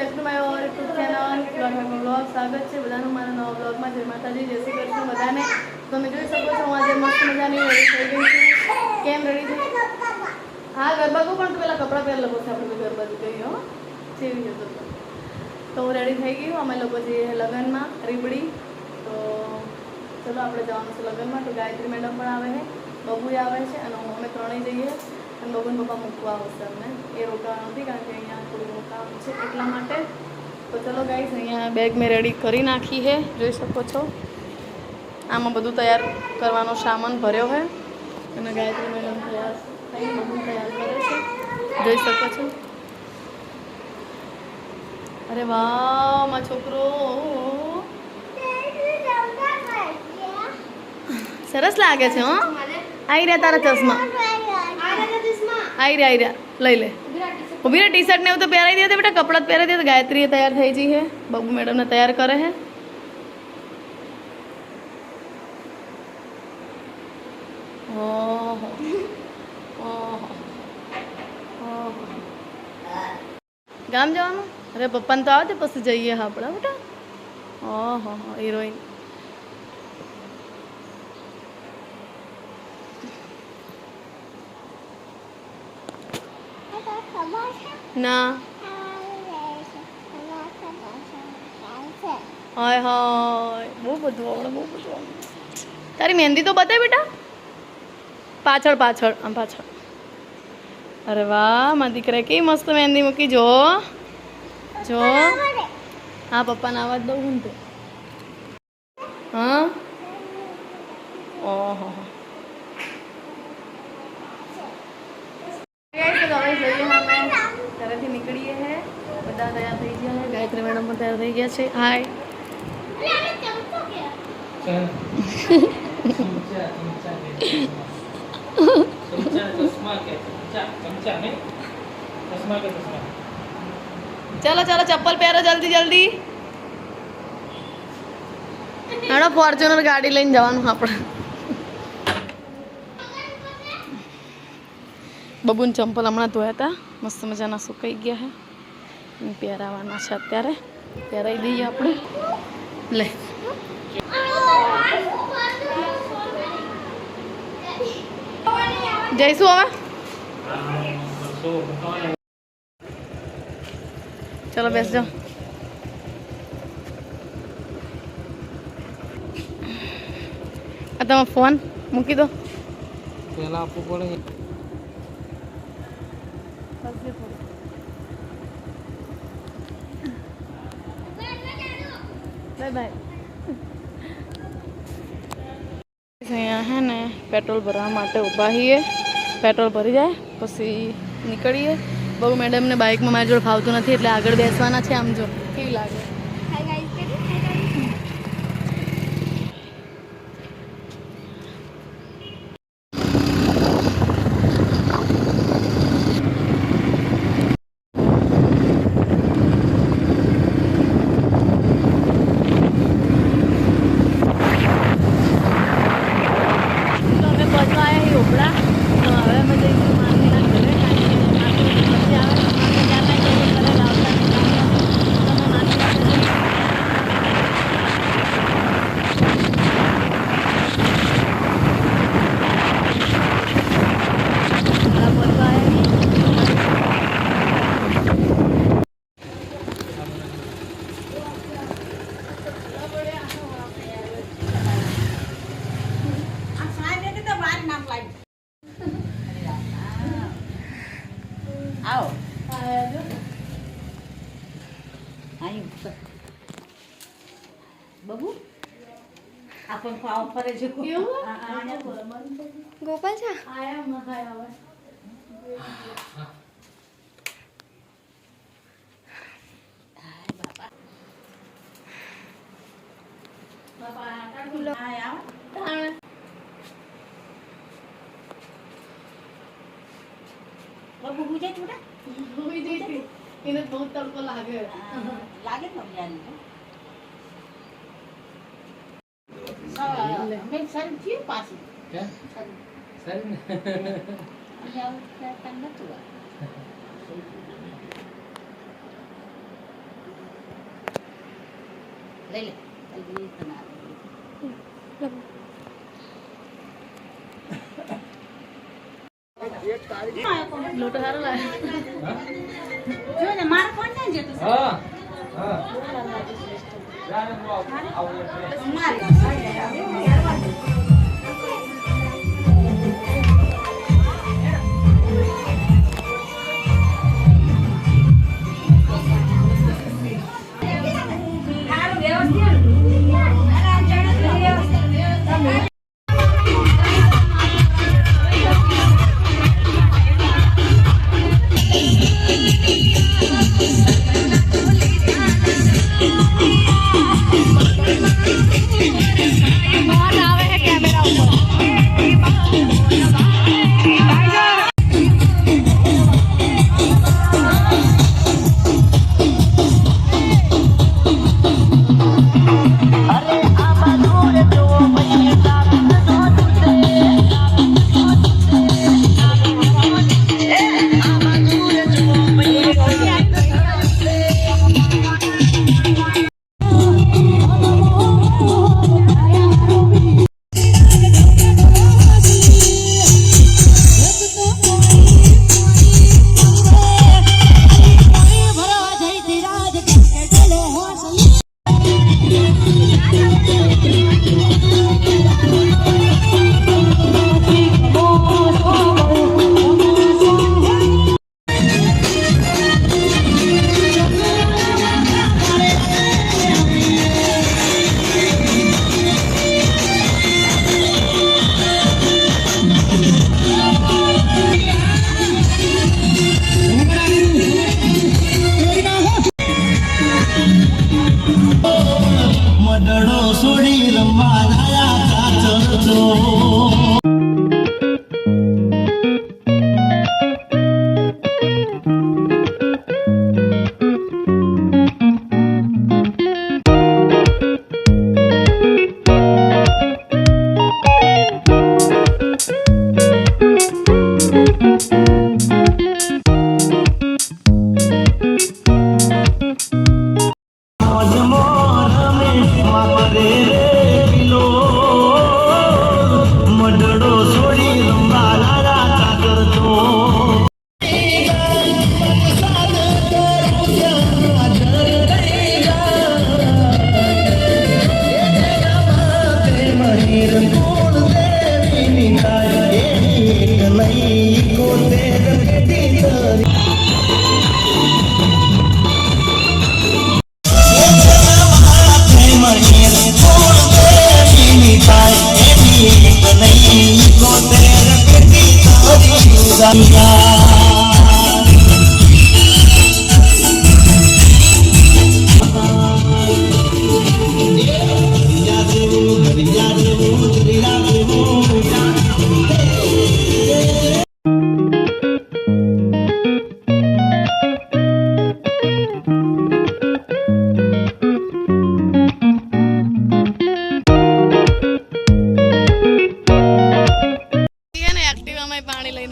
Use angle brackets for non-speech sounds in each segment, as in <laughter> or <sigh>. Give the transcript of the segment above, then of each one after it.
Back to our YouTube channel blog blog સ્વાગત છે. બધાનું મારા નવા બ્લોગમાં જય માતાજી, જય શ્રી કૃષ્ણ બધાને. તમે જોઈ શકો છો, હું આજે મસ્ત મજાની રેડી થઈ ગઈ છું. કેમ રેડી થઈ હા, ગરબા કહું પણ પેલા કપડાં પહેર લોકો છે, આપણે ગરબા ગઈ હો. જેવી જતો તો. હું રેડી થઈ હું અમે લોકો જઈએ લગ્નમાં, રીબડી. તો ચલો આપણે જવાનું છે લગ્નમાં, તો ગાયત્રી મેડમ પણ આવે છે બબુએ આવે છે, અને અમે ત્રણેય જઈએ. અને બબન પપ્પા મૂકવા આવશે અમને. એ રોકાવા નથી કારણ કે અહીંયા થોડું રોકાણ છે એટલા માટે. તો ચલો ગાઈઝ અહીંયા બેગ મેં રેડી કરી નાખી છે. જોઈ શકો છો. આમાં બધું તૈયાર કરવાનો સામાન ભર્યો છે. અને ગાયત્રી મેડમ તૈયાર થઈ તૈયાર કરે છે. જોઈ શકો છો. અરે વાહમાં છોકરો. સરસ લાગે છે, હો. આવી રહ્યા તારા ચશ્મા. આઈ રહ્યા આઈ રહ્યા. લઈ લે. ઊભી રે ટી શર્ટ ને એવું તો પહેરાવી દે બેટા, કપડાં પહેરાવી દે તો ગાયત્રી તૈયાર થઈ જઈ છે બબુ મેડમને તૈયાર કરે છે ગામ જવાનું? અરે પપ્પાને તો આવે પછી જઈએ હા આપણા, બેટા. ઓહો હિરોઈન. ના. હાય હાય. બહુ બધું આવડે, બહુ બધું આવડે. તારી મહેંદી તો બતાય બેટા. પાછળ પાછળ, આમ પાછળ. અરે વાહ, મારા દીકરા કેવી મસ્ત મહેંદી મૂકી, જો. જો. હા, પપ્પાને આવાજ દઉં હું તો. હા? ઓહો. ઘરેથી નીકળીએ બધા તૈયાર થઈ ગયા છે ગાયત્રી મેડમ પણ થઈ ગયા છે. હાય ચલો ચલો, ચપ્પલ પહેરો જલ્દી જલ્દી. હેડો ફોર્ચ્યુનર ગાડી લઈને જવાનું આપણે. બબુન ચંપલ હમણાં ધોયા હતા. મસ્ત મજાના સુકાઈ ગયા એને પહેરાવાના છે અત્યારે. પહેરાવી દઈએ આપણે. લે. જઈશું હવે ચલો બેસજો. આ તમે ફોન મૂકી દો. પહેલા આપવું પડે. બાય અહીંયા હે ને પેટ્રોલ ભરવા માટે ઊભા છીએ. પેટ્રોલ ભરી જાય, પછી નીકળીએ. બહુ મેડમને બાઇકમાં મારી જોડે ફાવતું નથી, એટલે આગળ બેસવાના છે આમ જો. કેવી લાગે તો અમે પહોંચવા આવ્યા છીએ ઉપડા તો હવે અમે જઈશું માસીના ઘરે કારણ કે માસી પછી આવે માસી ત્યાં કાંઈ જઈએ ઘરે લાવતા નથી તો અમે માસી પાસે જઈએ હવે પહોંચવા આવ્યા છીએ આવો આવ્યા છો? અહીં બબુ આપણ પાવ ફરે છે એવું? હા, હા, આયા હા. બોલો, બંધ થઈ ગયું. ગોપાલ છે આયા મહાય હવે હાય બાપા બાપા આ કાઢું. હાય આવો તાણ. બબુ ગુજે છોડા હોઈ જઈ હતી. એને બહુ તડકો લાગે લાગે ને તમને લે. મેં સારી થયું પાછી. હે? સરી ને? અહીંયા આવું નતું લઈ લે. જલ્દી તને લોટો સારો લાગે. જો ને મારે કોણ ને જતું હા હા. ત્યારે હું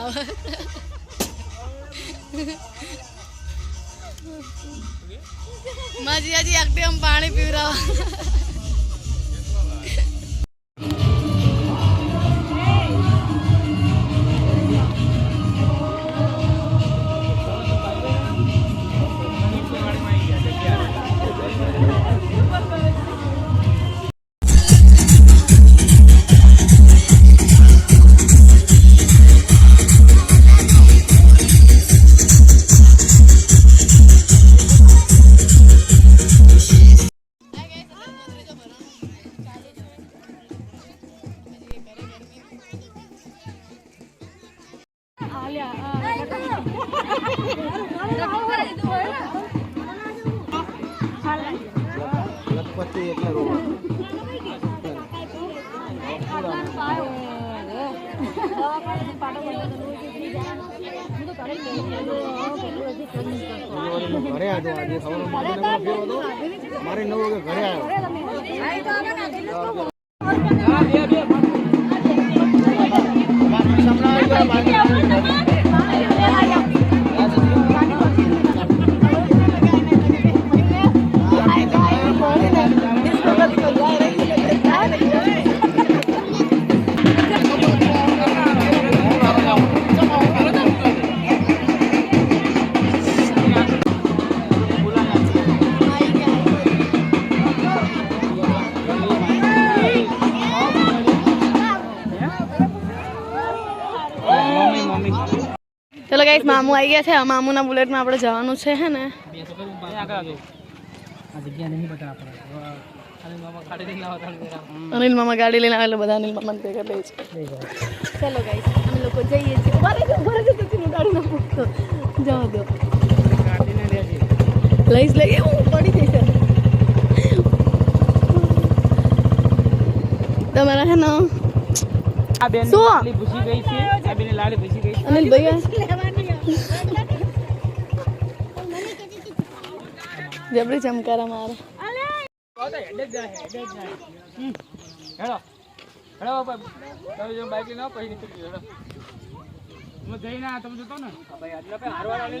આવે <laughs> માજી હજી એક્ટિવામાં પાણી પીવડાવે ઘરે આવ્યો આજે સવારે મારે ફેરો હતો. મારે નવ વાગે ઘરે આવ્યો ગાઈસ મામુ આવી ગયા છે. આ મામુના બુલેટમાં આપણે જવાનું છે, હે ને? અનિલ મામા ગાડી લઈને આવે એટલે બધા અનિલ મામાને ભેગા લે છે ચાલો ગાઈસ અમે લોકો જઈએ છીએ. જાઓ દો. લઈશ લઈ હું પડી જઈશ. તમારા, હે ને? આ બેન? લાલી ભૂસી ગઈ છે. આ બેન લાલી ભૂસી ગઈ છે. અનિલ ભૈયા? જબરી ચમકારા મારે. હેડો. બાપા. તમે જો બાઈક લઈને પછી નીકળી હેડો. હું જઈને આ તમે જોતો ને? ભાઈ આટલા પે હારવાળા લઈ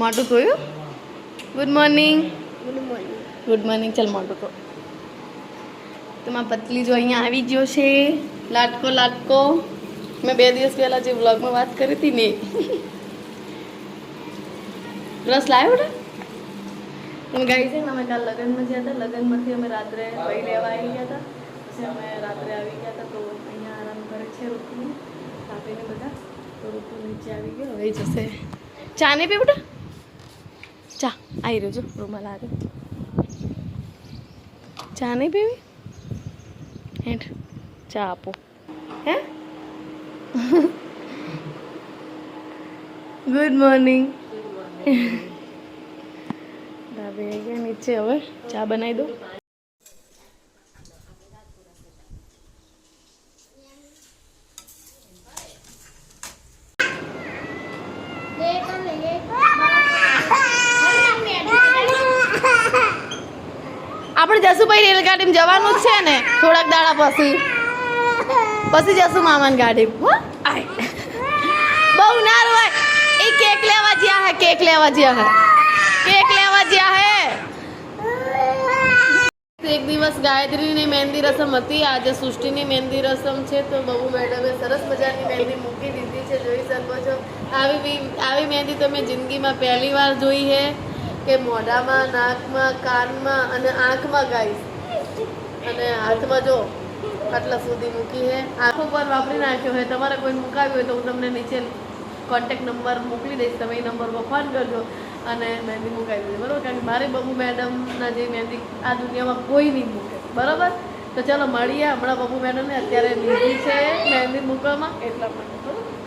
મોટું જોયું ગુડ મોર્નિંગ ગુડ મોર્નિંગ ચાલ મોટું તો તમારા પતલી જો અહીંયા આવી ગયો છે લાટકો લાટકો મેં બે દિવસ પહેલાં જે વ્લોગમાં વાત કરી હતી ને રસ લાવ્યો ને ગાઈ છે ને અમે કાલ લગ્નમાં ગયા હતા લગ્નમાંથી અમે રાત્રે ભાઈ લેવા આવી ગયા હતા પછી અમે રાત્રે આવી ગયા હતા તો અહીંયા આરામ કરે છે ઋતુ કાપીને બધા તો ઋતુ નીચે આવી ગયો હવે જશે ચા નહીં પી બેટા ચા આવી રહ્યો જો રૂમાલ આવ્યો ચા નહીં પીવી? હેઠ ચા આપો. હે? ગુડ મોર્નિંગ ડાબે આવી ગયા નીચે હવે. ચા બનાવી દો આપણે જસુભાઈ રેલગાડીમાં જવાનું જ છે ને. થોડાક દાડા પછી. પછી જશું મામાની ગાડી હો? આય. બહુ ના હોય. એ કેક લેવા જ્યાં હે, કેક લેવા જ્યાં હે. કેક લેવા જ્યાં હે. એક દિવસ ગાયત્રીની મહેંદી રસમ હતી. આજે સૃષ્ટિની મહેંદી રસમ છે. તો બહુ મેડમે સરસ મજાની મહેંદી મૂકી દીધી છે. જોઈ શકો છો. આવી બી- આવી મહેંદી તો મેં જિંદગીમાં પહેલી વાર જોઈ છે કે મોઢામાં, નાકમાં, કાનમાં અને આંખમાં ગાઈશ. અને હાથમાં જો આટલા સુધી મૂકી છે આંખો પર વાપરી નાખ્યો છે તમારે કોઈ મુકાવ્યું હોય તો હું તમને નીચે કોન્ટેક્ટ નંબર મોકલી દઈશ. તમે એ નંબર પર ફોન કરજો અને મહેંદી મુકાવી દેજો બરાબર? કારણ કે મારી બબુ મેડમના જે મહેંદી આ દુનિયામાં કોઈ નહીં મૂકે. બરાબર? તો ચાલો મળીએ હમણાં બબુ મેડમને. અત્યારે લીધી છે મહેંદી મૂકવામાં. એટલા માટે. બરાબર?